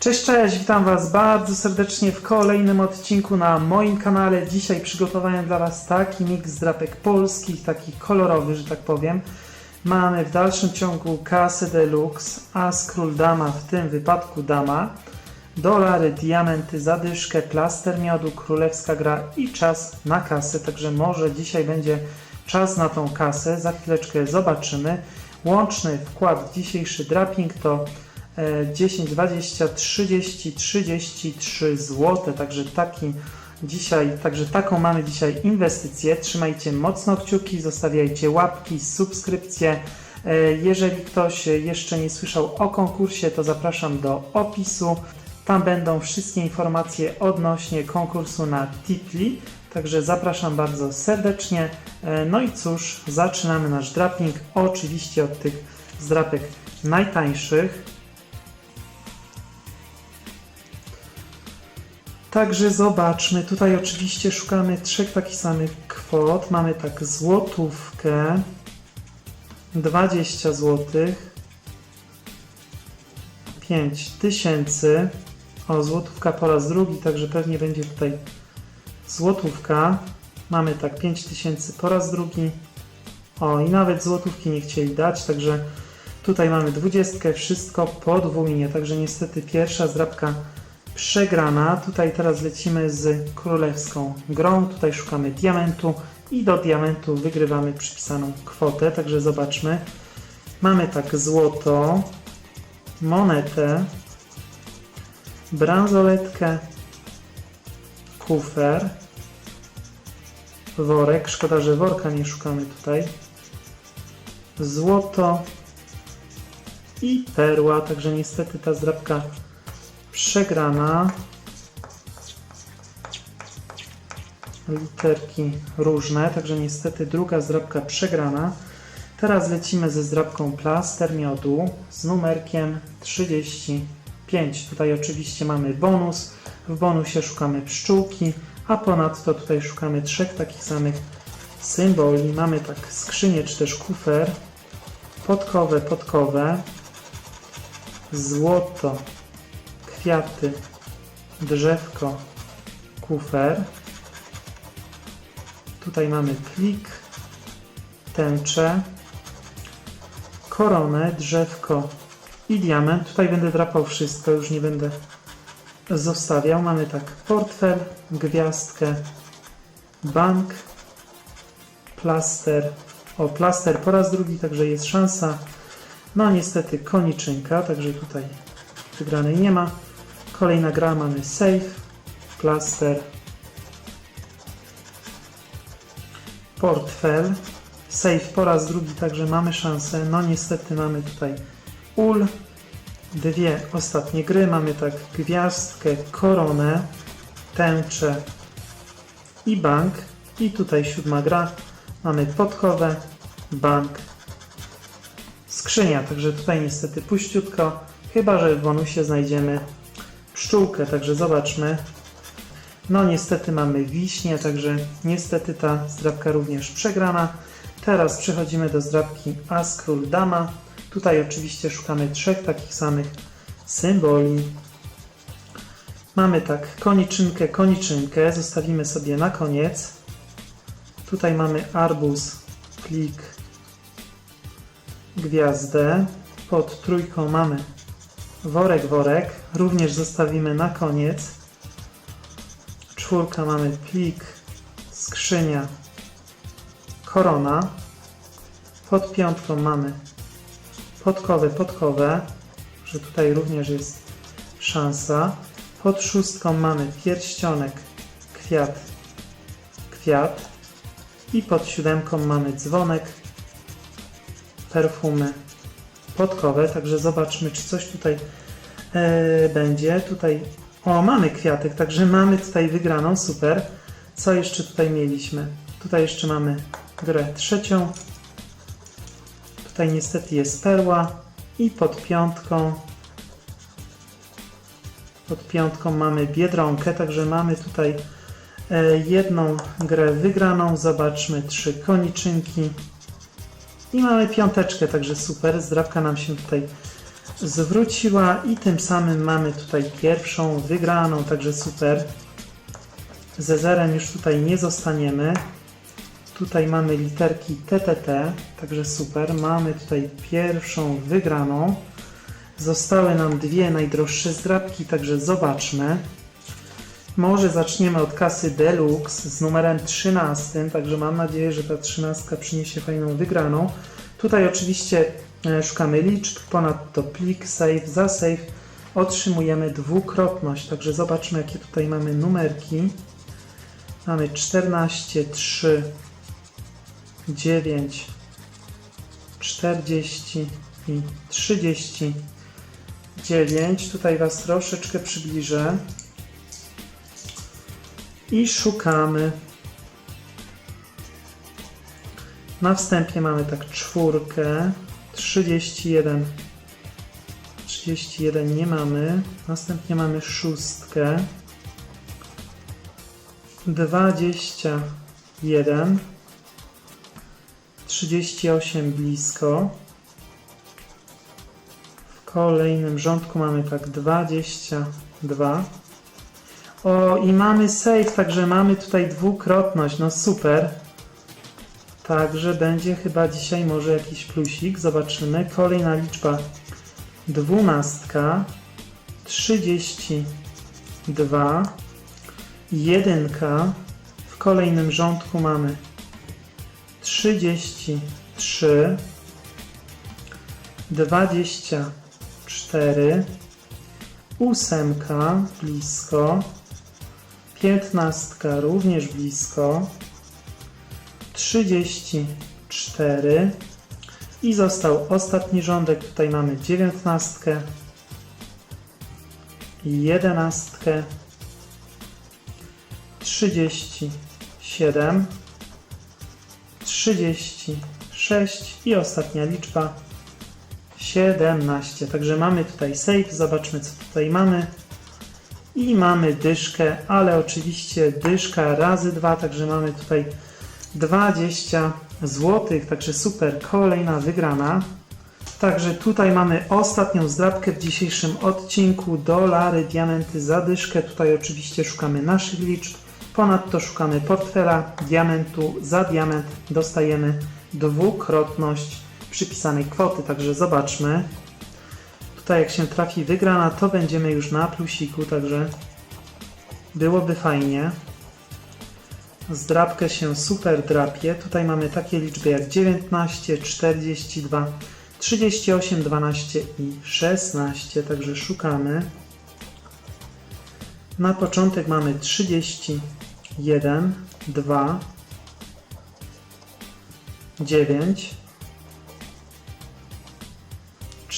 Cześć, cześć, witam Was bardzo serdecznie w kolejnym odcinku na moim kanale. Dzisiaj przygotowałem dla Was taki miks drapek polskich, taki kolorowy, że tak powiem. Mamy w dalszym ciągu kasę deluxe, as król dama, w tym wypadku dama, dolary, diamenty, zadyszkę, plaster miodu, królewska gra i czas na kasę, także może dzisiaj będzie czas na tą kasę, za chwileczkę zobaczymy. Łączny wkład w dzisiejszy draping to 10, 20, 30, 33 zł. Także taki dzisiaj, także taką mamy dzisiaj inwestycję. Trzymajcie mocno kciuki, zostawiajcie łapki, subskrypcje. E, Jeżeli ktoś jeszcze nie słyszał o konkursie, to zapraszam do opisu. Tam będą wszystkie informacje odnośnie konkursu na Tipli. Także zapraszam bardzo serdecznie. E, No i cóż, zaczynamy nasz draping. Oczywiście od tych zdrapek najtańszych. Także zobaczmy, tutaj oczywiście szukamy trzech takich samych kwot. Mamy tak złotówkę, 20 zł, 5 tysięcy. O, złotówka po raz drugi, także pewnie będzie tutaj złotówka. Mamy tak 5 tysięcy po raz drugi. O, i nawet złotówki nie chcieli dać, także tutaj mamy dwudziestkę, wszystko podwójnie, także niestety pierwsza zdrabka przegrana. Tutaj teraz lecimy z królewską grą. Tutaj szukamy diamentu i do diamentu wygrywamy przypisaną kwotę. Także zobaczmy. Mamy tak złoto, monetę, bransoletkę, kufer, worek. Szkoda, że worka nie szukamy tutaj. Złoto i perła. Także niestety ta zdrabka przegrana. Literki różne, także niestety druga zdrabka przegrana. Teraz lecimy ze zdrabką plaster miodu z numerkiem 35. Tutaj oczywiście mamy bonus. W bonusie szukamy pszczółki, a ponadto tutaj szukamy trzech takich samych symboli. Mamy tak skrzynię czy też kufer, podkowe, podkowe, złoto, kwiaty, drzewko, kufer. Tutaj mamy plik, tęczę, koronę, drzewko i diament. Tutaj będę drapał wszystko, już nie będę zostawiał. Mamy tak portfel, gwiazdkę, bank, plaster. O, plaster po raz drugi, także jest szansa. No niestety koniczynka, także tutaj wygranej nie ma. Kolejna gra mamy save, plaster, portfel, save po raz drugi, także mamy szansę. No niestety mamy tutaj ul, dwie ostatnie gry, mamy tak gwiazdkę, koronę, tęczę i bank. I tutaj siódma gra, mamy podkowę, bank, skrzynia, także tutaj niestety puściutko, chyba że w bonusie znajdziemy pszczółkę, także zobaczmy. No niestety mamy wiśnie, także niestety ta zdrabka również przegrana. Teraz przechodzimy do zdrabki As Król Dama. Tutaj oczywiście szukamy trzech takich samych symboli. Mamy tak koniczynkę, koniczynkę, zostawimy sobie na koniec. Tutaj mamy arbuz, klik, gwiazdę. Pod trójką mamy worek, worek. Również zostawimy na koniec. Czwórka mamy plik, skrzynia, korona. Pod piątką mamy podkowe, podkowe, że tutaj również jest szansa. Pod szóstką mamy pierścionek, kwiat, kwiat. I pod siódemką mamy dzwonek, perfumy, podkowe. Także zobaczmy, czy coś tutaj e, będzie. Tutaj, o, mamy kwiatek, także mamy tutaj wygraną, super. Co jeszcze tutaj mieliśmy? Tutaj jeszcze mamy grę trzecią. Tutaj niestety jest perła i pod piątką pod piątką mamy biedronkę, także mamy tutaj e, jedną grę wygraną. Zobaczmy, trzy koniczynki i mamy piąteczkę, także super. Zdrabka nam się tutaj zwróciła i tym samym mamy tutaj pierwszą wygraną, także super. Ze zerem już tutaj nie zostaniemy. Tutaj mamy literki TTT, także super. Mamy tutaj pierwszą wygraną. Zostały nam dwie najdroższe zdrabki, także zobaczmy. Może zaczniemy od kasy Deluxe z numerem 13, także mam nadzieję, że ta 13 przyniesie fajną wygraną. Tutaj oczywiście e, szukamy liczb, ponadto plik, save, za save otrzymujemy dwukrotność, także zobaczmy jakie tutaj mamy numerki. Mamy 14, 3, 9, 40 i 39. Tutaj Was troszeczkę przybliżę. I szukamy. Na wstępie mamy tak czwórkę, 31, 31 nie mamy. Następnie mamy szóstkę, 21, 38 blisko. W kolejnym rządku mamy tak 22. O, i mamy save, także mamy tutaj dwukrotność, no super. Także będzie chyba dzisiaj może jakiś plusik, zobaczymy. Kolejna liczba. Dwunastka, 32, jedynka. W kolejnym rządku mamy 33, 24, ósemka. Blisko, piętnastka również blisko, 34 i został ostatni rządek. Tutaj mamy 19, 11, 37, 36 i ostatnia liczba 17. Także mamy tutaj save. Zobaczmy, co tutaj mamy. I mamy dyszkę, ale oczywiście dyszka razy 2, także mamy tutaj 20 zł, także super, kolejna wygrana. Także tutaj mamy ostatnią zdrabkę w dzisiejszym odcinku, dolary, diamenty, zadyszkę. Tutaj oczywiście szukamy naszych liczb. Ponadto szukamy portfela, diamentu, za diament dostajemy dwukrotność przypisanej kwoty, także zobaczmy. Tutaj jak się trafi wygrana, to będziemy już na plusiku, także byłoby fajnie. Zdrabkę się super drapie. Tutaj mamy takie liczby jak 19, 42, 38, 12 i 16, także szukamy. Na początek mamy 31, 2, 9,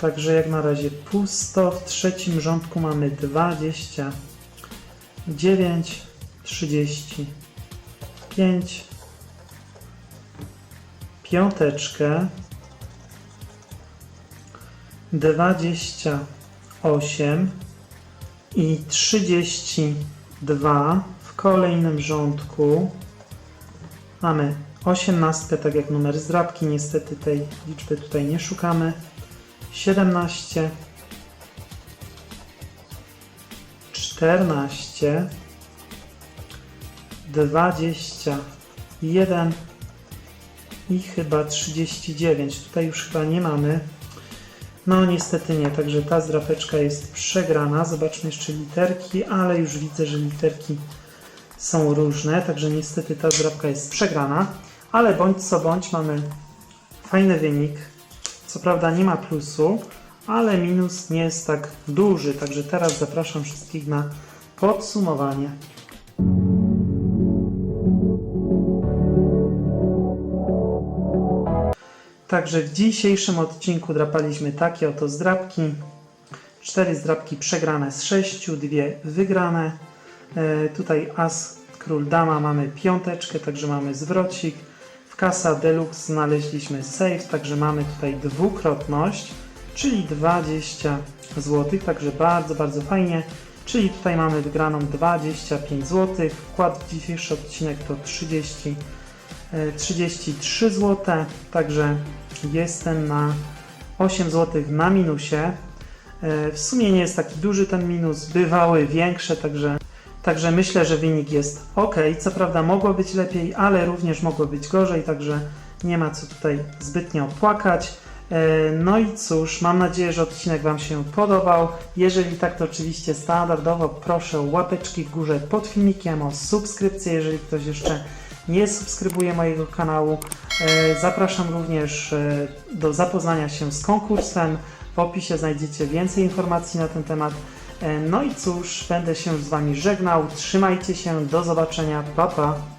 Także jak na razie pusto. W trzecim rządku mamy 29, 35, piąteczkę, 28 i 32 w kolejnym rządku. Mamy 18, tak jak numer zdrabki, niestety tej liczby tutaj nie szukamy. 17, 14, 21 i chyba 39. Tutaj już chyba nie mamy. No niestety nie, także ta zdrapeczka jest przegrana. Zobaczmy jeszcze literki, ale już widzę, że literki są różne, także niestety ta zdrapka jest przegrana. Ale bądź co bądź mamy fajny wynik. Co prawda nie ma plusu, ale minus nie jest tak duży. Także teraz zapraszam wszystkich na podsumowanie. Także w dzisiejszym odcinku drapaliśmy takie oto zdrapki. 4 zdrabki przegrane z 6, dwie wygrane. E, tutaj as, król, dama, mamy piąteczkę, także mamy zwrocik. W kasa deluxe znaleźliśmy save, także mamy tutaj dwukrotność, czyli 20 zł, także bardzo, bardzo fajnie. Czyli tutaj mamy wygraną 25 zł. Wkład w dzisiejszy odcinek to 30, e, 33 zł, także jestem na 8 zł na minusie. E, W sumie nie jest taki duży ten minus, bywały większe, także, także myślę, że wynik jest ok. Co prawda mogło być lepiej, ale również mogło być gorzej, także nie ma co tutaj zbytnio płakać. E, No i cóż, mam nadzieję, że odcinek Wam się podobał. Jeżeli tak, to oczywiście standardowo proszę o łapeczki w górze pod filmikiem, o subskrypcję, jeżeli ktoś jeszcze nie subskrybuje mojego kanału. E, Zapraszam również e, do zapoznania się z konkursem. W opisie znajdziecie więcej informacji na ten temat. E, No i cóż, będę się z Wami żegnał. Trzymajcie się, do zobaczenia, pa pa!